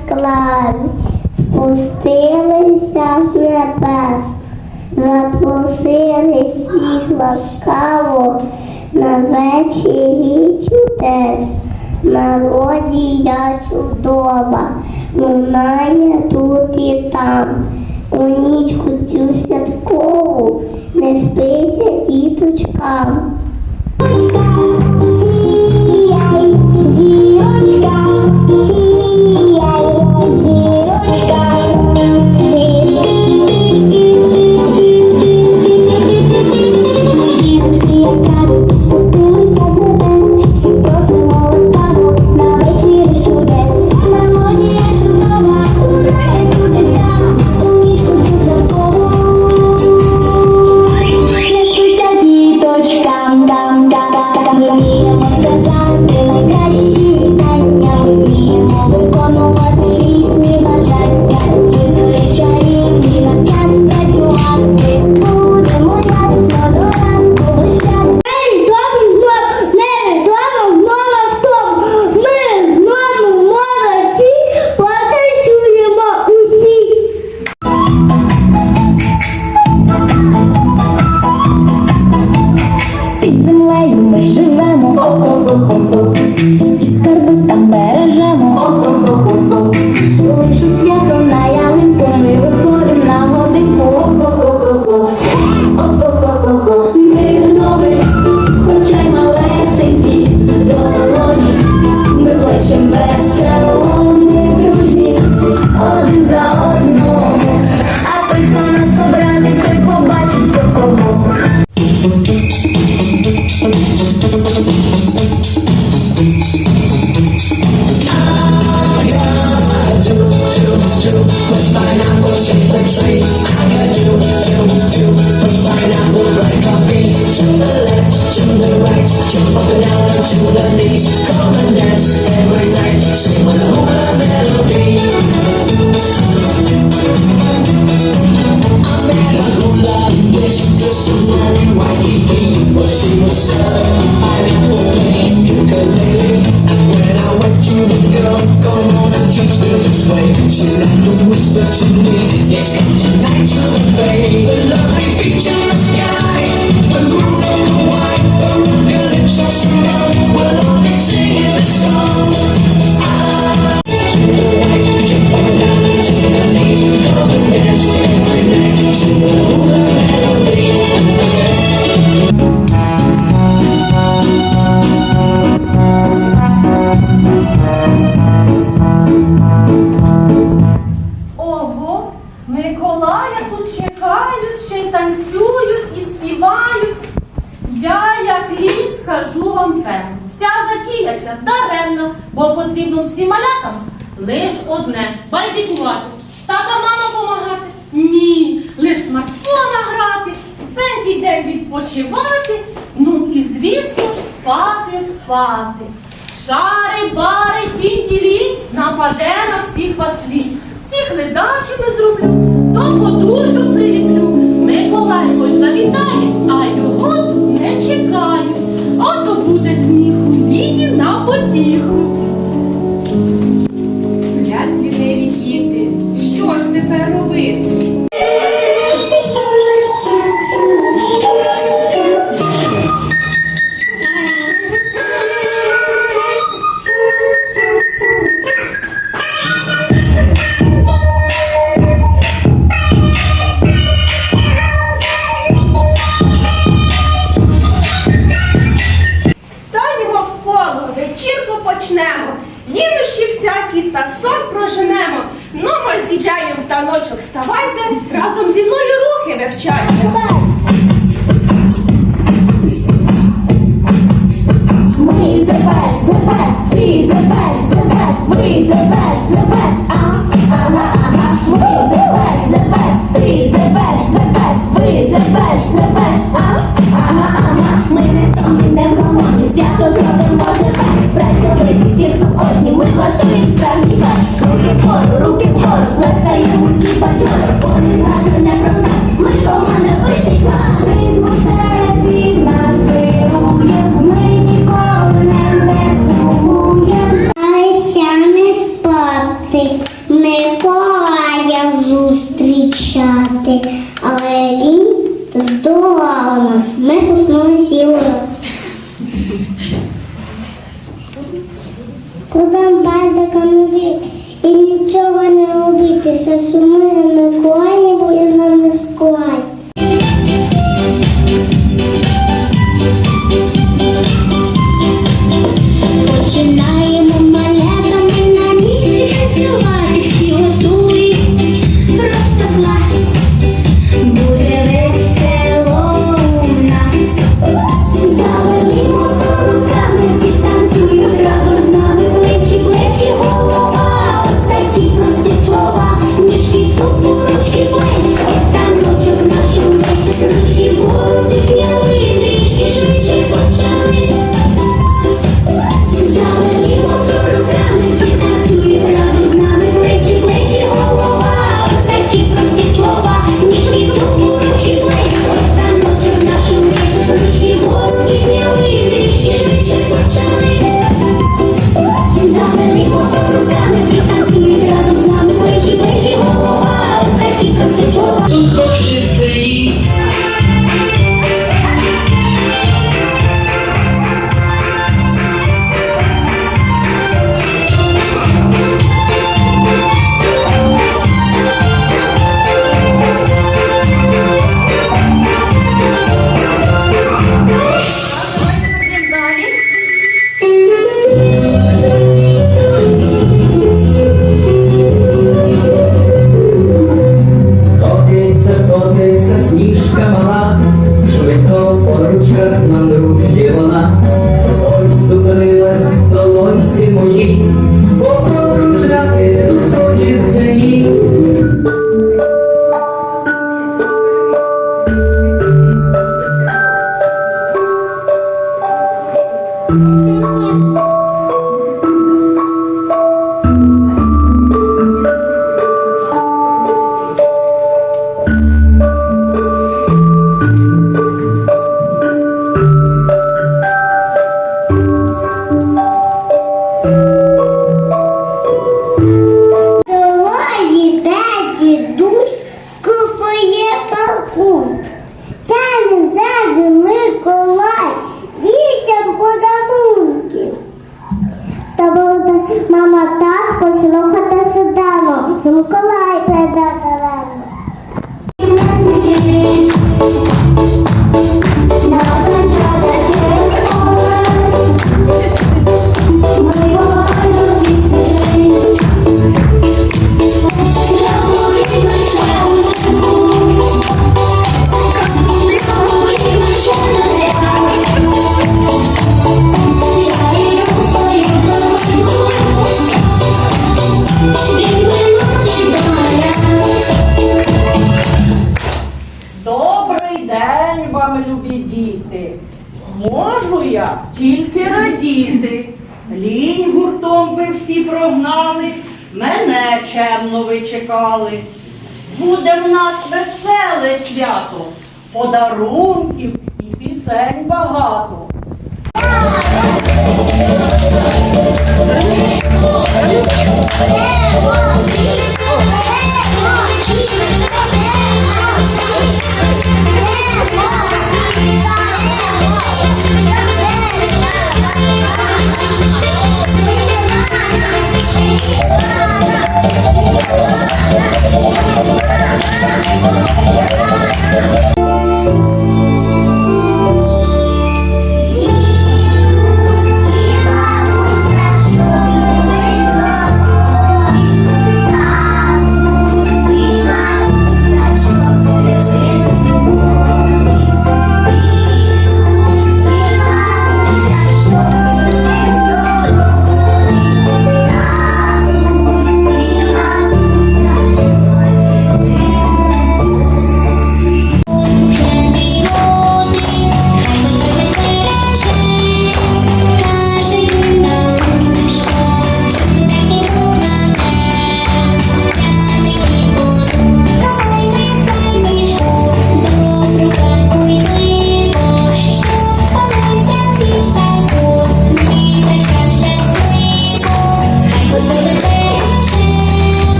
яскраві, спустилися з небес, запросили всіх ласкаво на вечері чудес. Мелодія чудова, лунає тут і там. У нічку цю святкову не спиться діточкам. Зірочка, зірочка, зірочка. дівчаткам лиш одне байдикувати. Тата мама помагати? Ні, лиш смартфона грати, всенький день відпочивати, ну і, звісно ж, спати, спати. Шари, бари, тінь-тілі нападе на всіх вас слід. Всіх ледачими зроблю, то подумаю. Захід та сон проженемо. Ну ми з'їжджаємо в таночок, ставайте, разом зі мною рухи вивчайте. We the best, the best, we the best, the best, we the best, the best, uh, uh, uh, uh, we the best, the best. bombarda con mi vida. Y no sé cuándo lo vi, que se asume. Почерк на другі вона. тільки радіти. Лінь гуртом ви всі прогнали, мене чемно вичекали. Буде в нас веселе свято, подарунків і пісень багато. Yeah, well,